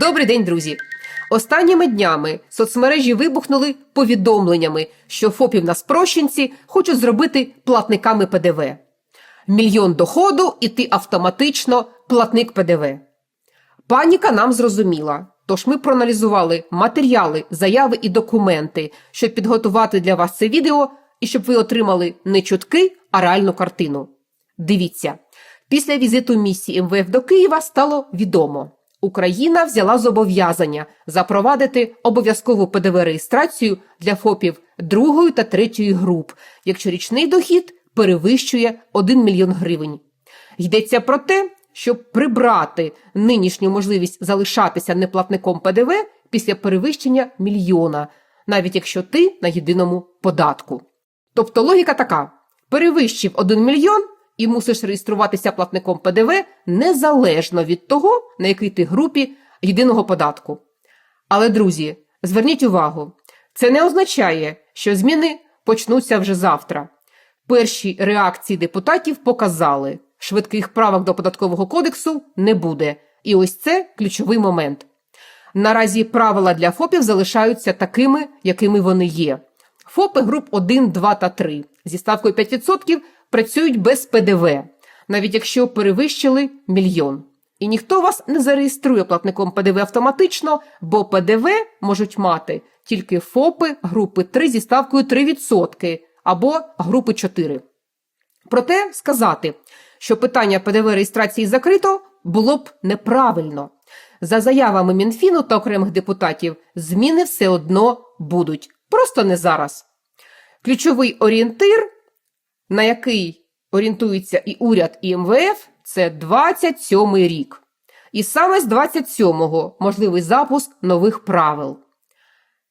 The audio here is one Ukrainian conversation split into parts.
Добрий день, друзі! Останніми днями соцмережі вибухнули повідомленнями, що ФОПів на спрощенці хочуть зробити платниками ПДВ. Мільйон доходу і ти автоматично платник ПДВ. Паніка нам зрозуміла, тож ми проаналізували матеріали, заяви і документи, щоб підготувати для вас це відео і щоб ви отримали не чутки, а реальну картину. Дивіться, після візиту місії МВФ до Києва стало відомо. Україна взяла зобов'язання запровадити обов'язкову ПДВ-реєстрацію для ФОПів другої та третьої груп, якщо річний дохід перевищує 1 мільйон гривень. Йдеться про те, щоб прибрати нинішню можливість залишатися неплатником ПДВ після перевищення мільйона, навіть якщо ти на єдиному податку. Тобто логіка така: перевищив 1 мільйон і мусиш реєструватися платником ПДВ незалежно від того, на якій ти групі єдиного податку. Але, друзі, зверніть увагу, це не означає, що зміни почнуться вже завтра. Перші реакції депутатів показали, швидких правок до податкового кодексу не буде. І ось це ключовий момент. Наразі правила для ФОПів залишаються такими, якими вони є. ФОПи груп 1, 2 та 3 зі ставкою 5% працюють без ПДВ, навіть якщо перевищили мільйон. І ніхто вас не зареєструє платником ПДВ автоматично, бо ПДВ можуть мати тільки ФОПи групи 3 зі ставкою 3% або групи 4. Проте сказати, що питання ПДВ реєстрації закрито було б неправильно. За заявами Мінфіну та окремих депутатів, зміни все одно будуть, просто не зараз. Ключовий орієнтир, на який орієнтується і уряд, і МВФ, це 27-й рік. І саме з 27-го можливий запуск нових правил.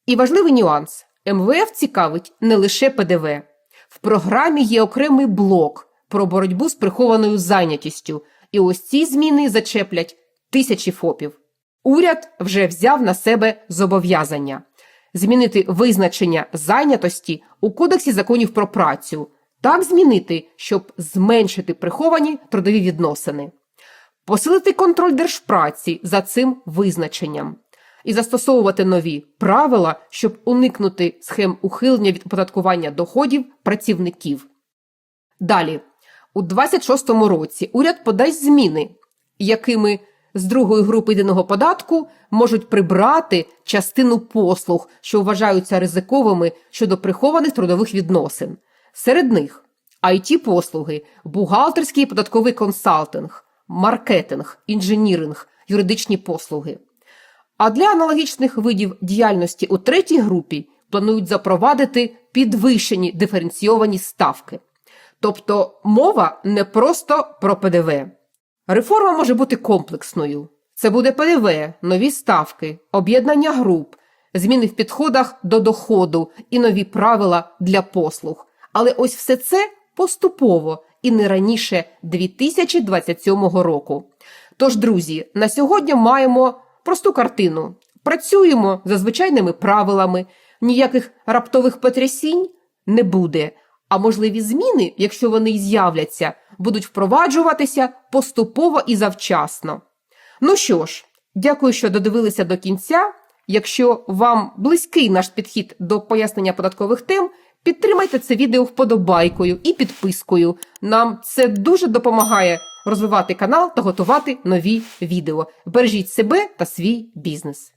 І важливий нюанс: МВФ цікавить не лише ПДВ. В програмі є окремий блок про боротьбу з прихованою зайнятістю, і ось ці зміни зачеплять тисячі ФОПів. Уряд вже взяв на себе зобов'язання змінити визначення зайнятості у Кодексі законів про працю, так змінити, щоб зменшити приховані трудові відносини, посилити контроль держпраці за цим визначенням і застосовувати нові правила, щоб уникнути схем ухилення від оподаткування доходів працівників. Далі, у 26-му році уряд подасть зміни, якими з другої групи єдиного податку можуть прибрати частину послуг, що вважаються ризиковими щодо прихованих трудових відносин. Серед них it послуги, бухгалтерський і податковий консалтинг, маркетинг, інженіринг, юридичні послуги. А для аналогічних видів діяльності у третій групі планують запровадити підвищені диференційовані ставки. Тобто мова не просто про ПДВ. Реформа може бути комплексною. Це буде ПДВ, нові ставки, об'єднання груп, зміни в підходах до доходу і нові правила для послуг. Але ось все це поступово і не раніше 2027 року. Тож, друзі, на сьогодні маємо просту картину. Працюємо за звичайними правилами, ніяких раптових потрясінь не буде. А можливі зміни, якщо вони й з'являться, будуть впроваджуватися поступово і завчасно. Ну що ж, дякую, що додивилися до кінця. Якщо вам близький наш підхід до пояснення податкових тем, підтримайте це відео вподобайкою і підпискою. Нам це дуже допомагає розвивати канал та готувати нові відео. Бережіть себе та свій бізнес.